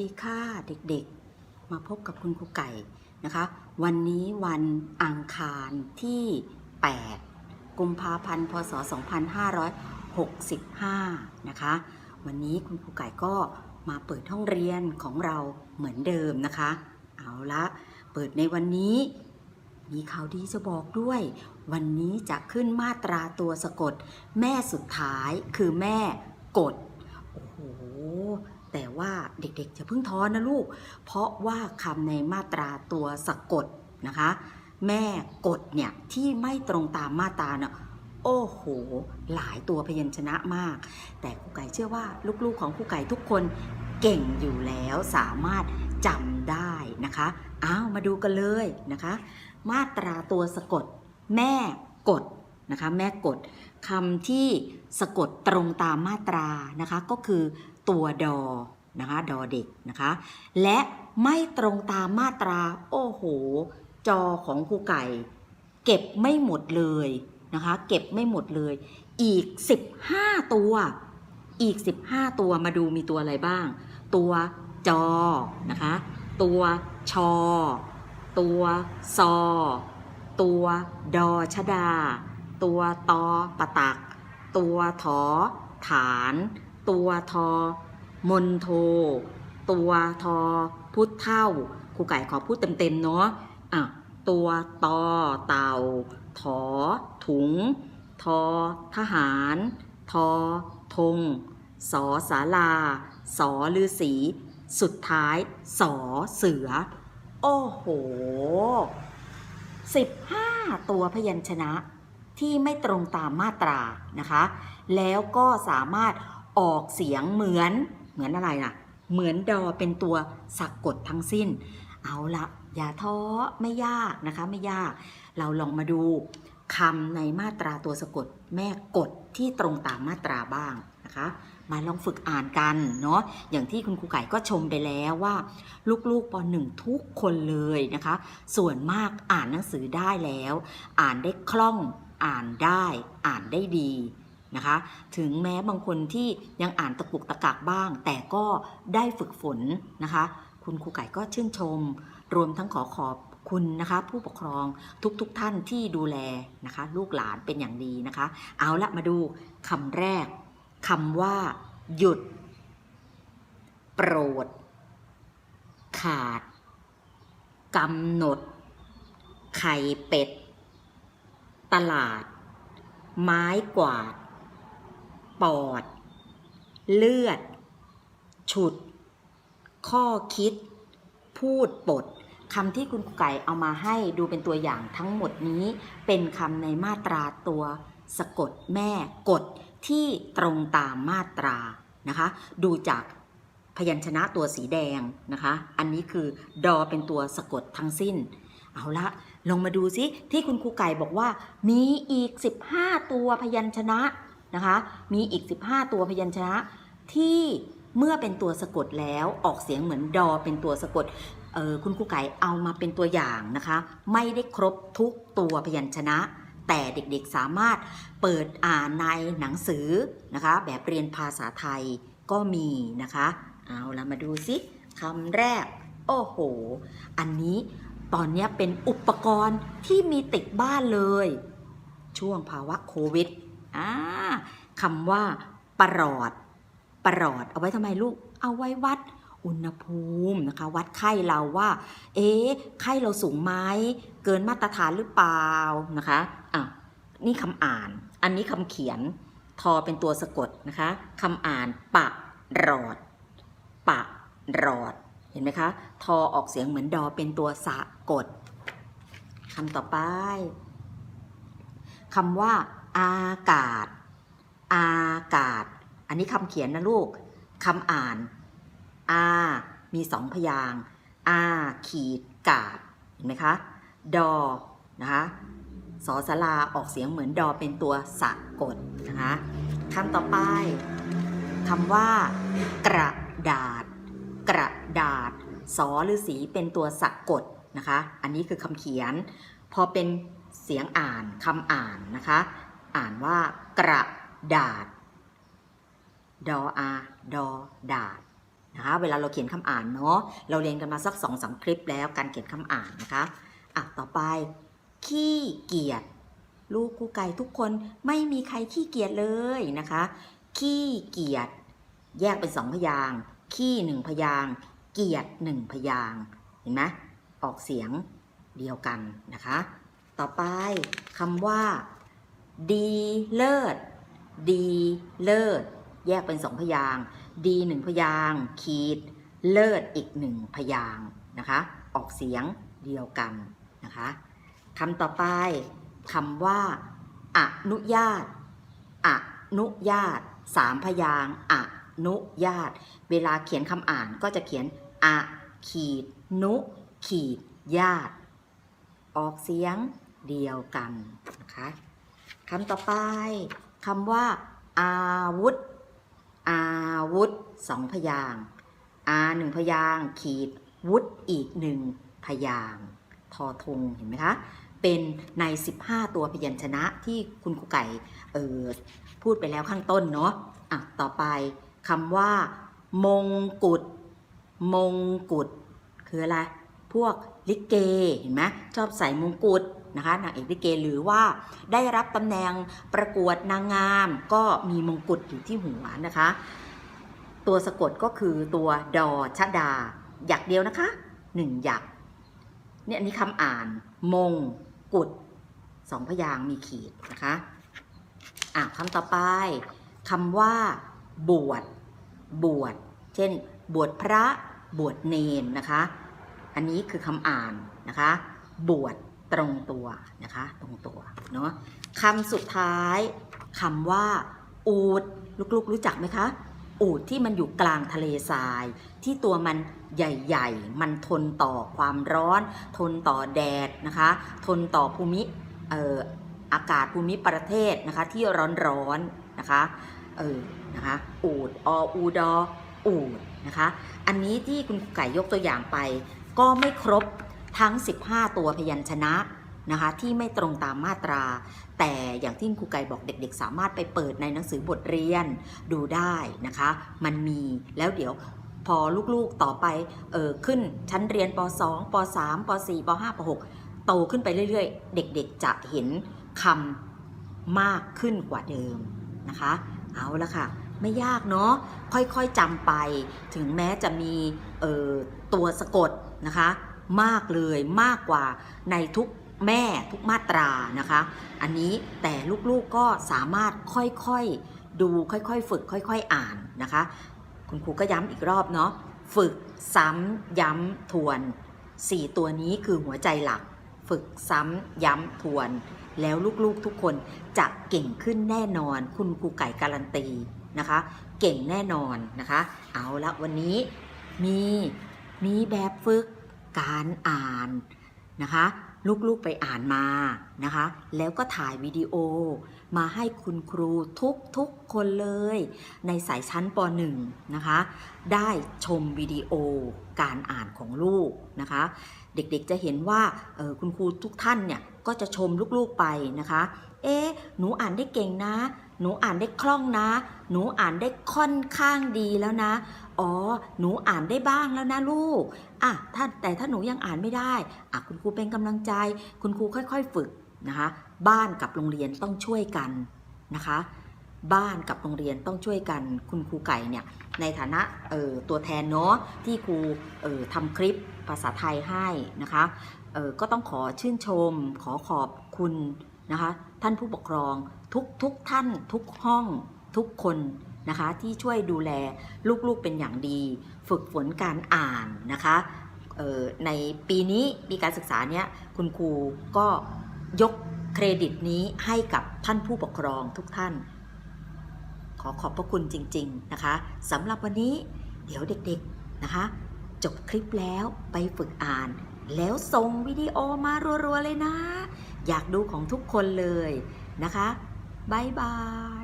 ดีค่ะเด็กๆ มาพบกับคุณครูไก่นะคะ วันนี้วันอังคารที่ 8 กุมภาพันธ์ พศ 2565 นะคะ วันนี้คุณครูไก่ก็มาเปิดห้องเรียนของเราเหมือนเดิมนะคะ เอาละเปิดในวันนี้ มีข่าวดีจะบอกด้วย วันนี้จะขึ้นมาตราตัวสะกด แม่สุดท้ายคือแม่กด แต่ว่าเด็กๆจะเพิ่งท้อนะลูก เพราะว่าคำในมาตราตัวสะกดนะคะ แม่กดเนี่ยที่ไม่ตรงตามมาตราเนาะโอ้โห หลายตัวพยัญชนะมาก แต่ครูไก่เชื่อว่าลูกๆของครูไก่ทุกคนเก่งอยู่แล้วสามารถจำได้นะคะอ้าวมาดูกันเลยนะคะ มาตราตัวสะกด แม่กด นะคะแม่กดคำที่สะกดตรงตามมาตรานะคะก็คือตัวดอนะคะดอเด็กนะคะและไม่ตรงตามมาตรา โอ้โห จอของครูไก่ เก็บไม่หมดเลยนะคะเก็บไม่หมดเลย อีก 15 ตัว อีก 15 ตัวมาดูมีตัวอะไรบ้าง ตัวจอนะคะตัวชอ ตัวซอ ตัวดอชดา ตัวตอปะตัก ตัวถอ ฐาน ตัวทอ มนโท ตัวทอ พุทธเท่าครูไก่ขอพูดเต็มๆเนาะอะตัวตอเต่า ถอ ถุง ทอ ทหาร ทอ ธง สอสาลา สอฤาษีสุดท้าย สอเสือ โอ้โห 15 ตัวพยัญชนะ ที่ไม่ตรงตามมาตรานะคะ แล้วก็สามารถออกเสียงเหมือนเหมือนอะไรนะเหมือนดอเป็นตัวสะกดทั้งสิ้น เอาละอย่าท้อไม่ยากนะคะไม่ยาก เราลองมาดูคำในมาตราตัวสะกดแม่กดที่ตรงตามมาตราบ้างนะคะ มาลองฝึกอ่านกันเนาะอย่างที่คุณครูไก่ก็ชมไปแล้วว่า ลูกๆป .1 ทุกคนเลยนะคะ ส่วนมากอ่านหนังสือได้แล้ว อ่านได้คล่องอ่านได้อ่านได้ดีนะคะ ถึงแม้บางคนที่ยังอ่านตะกุกตะกักบ้าง แต่ก็ได้ฝึกฝนนะคะ คุณครูไก่ก็ชื่นชม รวมทั้งขอขอบคุณนะคะผู้ปกครองทุกๆทท่านที่ดูแลนะคะ ลูกหลานเป็นอย่างดีนะคะ เอาละมาดูคำแรกคำว่า หยุด โปรด ขาดกำหนด ไข่เป็ด ตลาด ไม้กวาด ปอด เลือด ฉุด ข้อคิด พูดปดคำที่คุณไก่เอามาให้ดูเป็นตัวอย่างทั้งหมดนี้เป็นคำในมาตราตัวสะกดแม่กดที่ตรงตามมาตรานะคะ ดูจากพยัญชนะตัวสีแดงนะคะ อันนี้คือดอเป็นตัวสะกดทั้งสิ้น เอาละลงมาดูซิที่คุณครูไก่บอกว่า มีอีก 15 ตัวพยัญชนะนะคะ มีอีก 15 ตัวพยัญชนะ ที่เมื่อเป็นตัวสะกดแล้วออกเสียงเหมือนดอเป็นตัวสะกดเออคุณครูไก่เอามาเป็นตัวอย่างนะคะ ไม่ได้ครบทุกตัวพยัญชนะ แต่เด็กๆสามารถเปิดอ่านในหนังสือนะคะ แบบเรียนภาษาไทยก็มีนะคะ เอาละมาดูซิคำแรก โอ้โห อันนี้ ตอนนี้เป็นอุปกรณ์ที่มีติดบ้านเลย ช่วงภาวะโควิดคำว่าประหลอดประหลอดเอาไว้ทำไมลูก เอาไว้วัดอุณหภูมินะคะ วัดไข้เราว่า เอ๊ะไข้เราสูงไหมเกินมาตรฐานหรือเปล่านะคะอะนี่คำอ่าน อันนี้คำเขียนทอเป็นตัวสะกดนะคะคำอ่านปะรอด ปะรอด เห็นไหมคะ ทอออกเสียงเหมือนดอเป็นตัวสะกดคำต่อไปคำว่า อากาศ อากาศ อันนี้คำเขียนนะลูกคำอ่าน อา มีสองพยางอาขีดกาด เห็นไหมคะ ดอ นะคะ สอสลาออกเสียงเหมือนดอเป็นตัวสะกดนะคะคำต่อไปคำว่า กระดาษ กระดาษ สอหรือสีเป็นตัวสะกดนะคะ อันนี้คือคำเขียน พอเป็นเสียงอ่านคำอ่านนะคะ อ่านว่ากระดาษ ดออาดอดาษนะคะเวลาเราเขียนคำอ่านเนาะเราเรียนกันมาสักสองสามคลิปแล้วการเขียนคำอ่านนะคะอะต่อไป ขี้เกียจลูกกูไก่ทุกคนไม่มีใครขี้เกียจเลยนะคะ ขี้เกียจแยกเป็นสองพยางค์ ขี้หนึ่งพยางค์เกียจหนึ่งพยางค์เห็นไหมออกเสียงเดียวกันนะคะ ต่อไปคำว่า ดีเลิศ ดีเลิศ แยกเป็นสองพยางค์ดีหนึ่งพยางค์ขีด เลิศอีกหนึ่งพยางค์นะคะ ออกเสียงเดียวกันนะคะคำต่อไปคำว่า อนุญาต อนุญาตสามพยางค์อ นุญาต เวลาเขียนคำอ่านก็จะเขียนอะขีด นุ ขีด ญาติ ออกเสียงเดียวกันนะคะคำต่อไปคำว่า อาวุธ อาวุธสองพยางค์อาหนึ่งพยางค์ขีด วุธอีกหนึ่งพยางค์ทอทงเห็นไหมคะ เป็นใน 15 ตัวพยัญชนะที่คุณครูไก่เออพูดไปแล้วข้างต้นเนาะอะต่อไป คำว่า มงกุฎมงกุฎคืออะไร พวกลิเกเห็นไหมชอบใส่มงกุฎนะคะนางเอกลิเกหรือว่าได้รับตำแหน่งประกวดนางงาม ก็มีมงกุฎอยู่ที่หัวนะคะ ตัวสะกดก็คือตัวดอชดา หยักเดียวนะคะหนึ่งหยักเนี่ยอันนี้คำอ่าน มงกุฎสองพยางมีขีดนะคะอะคำต่อไปคำว่า บวช บวช เช่น บวชพระ บวชเนนนะคะ อันนี้คือคำอ่านนะคะ บวชตรงตัวนะคะ ตรงตัวเนาะคำสุดท้ายคำว่า อูดลูกๆ รู้จักไหมคะ อูดที่มันอยู่กลางทะเลทราย ที่ตัวมันใหญ่ๆ มันทนต่อความร้อน ทนต่อแดดนะคะ ทนต่อภูมิอออากาศภูมิประเทศนะคะที่ร้อนๆนะคะ เออนะคะอูดออูดออูดนะคะอันนี้ที่คุณครูไก่ยกตัวอย่างไป ก็ไม่ครบทั้ง 15 ตัวพยัญชนะนะคะที่ไม่ตรงตามมาตรา แต่อย่างที่ครูไก่บอกเด็กๆ สามารถไปเปิดในหนังสือบทเรียนดูได้นะคะ มันมีแล้วเดี๋ยวพอลูกๆต่อไปเออขึ้นชั้นเรียนป .2 ป .3 ป .4 ป .5 ป .6 โตขึ้นไปเรื่อยๆ เด็กๆจะเห็นคำมากขึ้นกว่าเดิมนะคะ เอาละค่ะ ไม่ยากเนาะค่อยๆจำไป ถึงแม้จะมีตัวสะกดนะคะ มากเลยมากกว่าในทุกแม่ทุกมาตรานะคะ อันนี้แต่ลูกๆก็สามารถค่อยๆดูค่อยๆ ฝึกค่อยๆ อ่านนะคะ คุณครูก็ย้ำอีกรอบเนาะฝึกซ้ำย้ำทวน 4 ตัวนี้คือหัวใจหลัก ฝึกซ้ำย้ำทวน แล้วลูกๆทุกคนจะเก่งขึ้นแน่นอน คุณครูไก่การันตีนะคะ เก่งแน่นอนนะคะ เอาละวันนี้มีมีแบบฝึกการอ่านนะคะ ลูกๆไปอ่านมานะคะ แล้วก็ถ่ายวิดีโอ มาให้คุณครูทุกๆคนเลย ในสายชั้นป .1 นะคะ ได้ชมวิดีโอการอ่านของลูกนะคะ เด็กๆจะเห็นว่าออคุณครูทุกท่านเนี่ยก็จะชมลูกๆไปนะคะ เอ๊ะหนูอ่านได้เก่งนะ หนูอ่านได้คล่องนะ หนูอ่านได้ค่อนข้างดีแล้วนะ อ๋อ หนูอ่านได้บ้างแล้วนะลูก อะถ้าแต่ถ้าหนูยังอ่านไม่ได้ อะคุณครูเป็นกำลังใจ คุณครูค่อยๆฝึกนะคะ บ้านกับโรงเรียนต้องช่วยกันนะคะ บ้านกับโรงเรียนต้องช่วยกัน คุณครูไก่เนี่ยในฐานะออตัวแทนเนาะที่ครูเอ่อทำคลิป ภาษาไทยให้นะคะก็ต้องขอชื่นชม ขอขอบคุณนะคะท่านผู้ปกครองทุกทุกท่านทุกห้องทุกคนนะคะที่ช่วยดูแลลูกๆเป็นอย่างดี ฝึกฝนการอ่านนะคะในปีนี้ปีการศึกษาเนี้ยคุณครูก็ยกเครดิตนี้ให้กับท่านผู้ปกครองทุกท่าน ขอขอบพระคุณจริง ๆนะคะสำหรับวันนี้เดี๋ยวเด็กๆนะคะ จบคลิปแล้วไปฝึกอ่าน แล้วส่งวิดีโอมารัวๆเลยนะ อยากดูของทุกคนเลยนะคะบายบาย